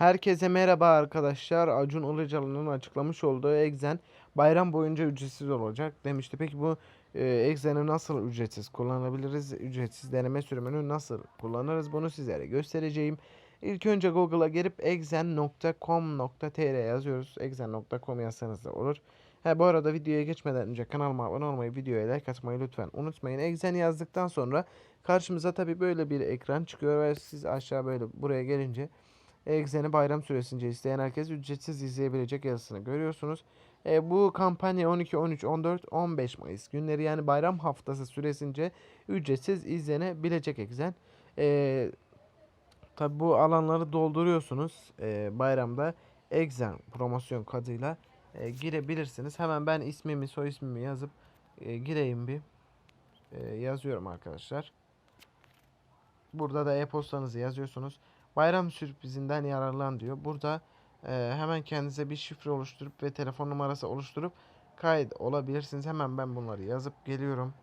Herkese merhaba arkadaşlar. Acun Ilıcalı'nın açıklamış olduğu Exen bayram boyunca ücretsiz olacak demişti. Peki bu e, Exen'i nasıl ücretsiz kullanabiliriz? Ücretsiz deneme sürümünü nasıl kullanırız? Bunu sizlere göstereceğim. İlk önce Google'a girip exen.com.tr yazıyoruz. exen.com yazsanız da olur. Ha, bu arada videoya geçmeden önce kanalıma abone olmayı, videoya like atmayı lütfen unutmayın. Exen yazdıktan sonra karşımıza tabii böyle bir ekran çıkıyor ve siz aşağı böyle buraya gelince Exen'i bayram süresince isteyen herkes ücretsiz izleyebilecek yazısını görüyorsunuz. E, bu kampanya 12, 13, 14, 15 Mayıs günleri yani bayram haftası süresince ücretsiz izlenebilecek Exen. E, Tabi bu alanları dolduruyorsunuz e, bayramda Exen promosyon koduyla e, girebilirsiniz. Hemen ben ismimi soy ismimi yazıp e, gireyim bir. E, yazıyorum arkadaşlar. Burada da e-postanızı yazıyorsunuz. Bayram sürprizinden yararlan diyor. Burada e, hemen kendinize bir şifre oluşturup ve telefon numarası oluşturup kayıt olabilirsiniz. Hemen ben bunları yazıp geliyorum.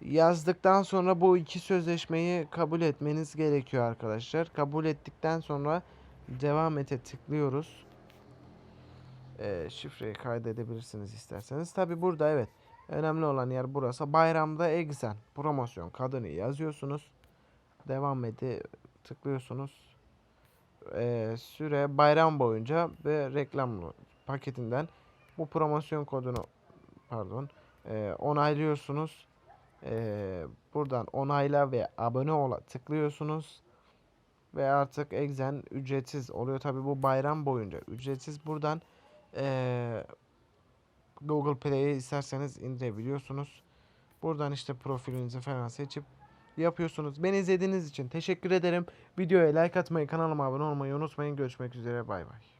Yazdıktan sonra bu iki sözleşmeyi kabul etmeniz gerekiyor arkadaşlar. Kabul ettikten sonra devam ete tıklıyoruz. E, şifreyi kaydedebilirsiniz isterseniz. Tabi burada evet önemli olan yer burası. Bayramda Exen promosyon kadını yazıyorsunuz. Devam ede tıklıyorsunuz. Ee, süre bayram boyunca ve reklam paketinden bu promosyon kodunu pardon e, onaylıyorsunuz. Ee, buradan onayla ve abone ola tıklıyorsunuz. Ve artık Exen ücretsiz oluyor. Tabi bu bayram boyunca ücretsiz. Buradan e, Google Play'i isterseniz indirebiliyorsunuz. Buradan işte profilinizi falan seçip yapıyorsunuz. Beni izlediğiniz için teşekkür ederim. Videoya like atmayı, kanalıma abone olmayı unutmayın. Görüşmek üzere. Bay bay.